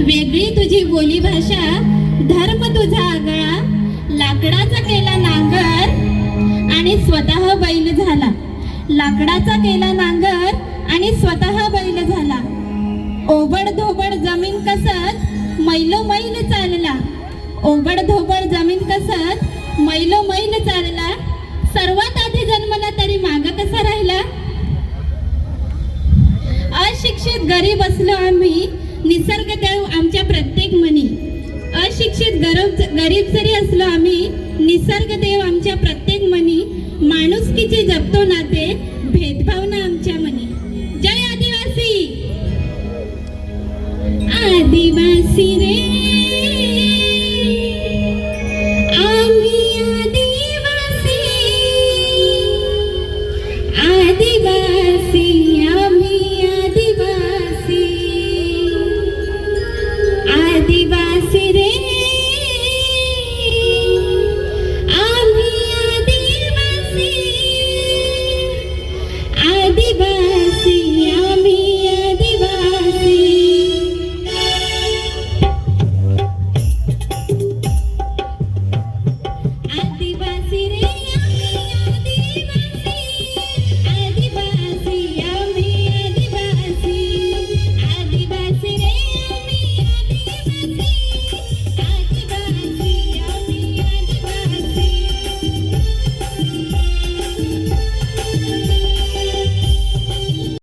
वेगळी तुझी बोली भाषा धर्म तुझा आगळा लाकडाचा केला नांगर आणि स्वतः बैल झाला. लाकडाचा केला नांगर आणि स्वतः बैल झाला. ओबड धोबड जमीन कसत मैलो मैल चालला. ओबड धोबड जमीन कसत मैलो मैल चालला. सर्वात आधी जन्मला तरी माग कसा राहिला? अशिक्षित गरीब असलो आम्ही निसर्ग देव आमच्या प्रत्येक मनी. अशिक्षित गरब गरीब जरी असलो आम्ही निसर्ग देव आमच्या प्रत्येक मनी माणुसकीचे जपतो नाते भेदभाव ना आमच्या मनी. जय आदिवासी! आदिवासी रे!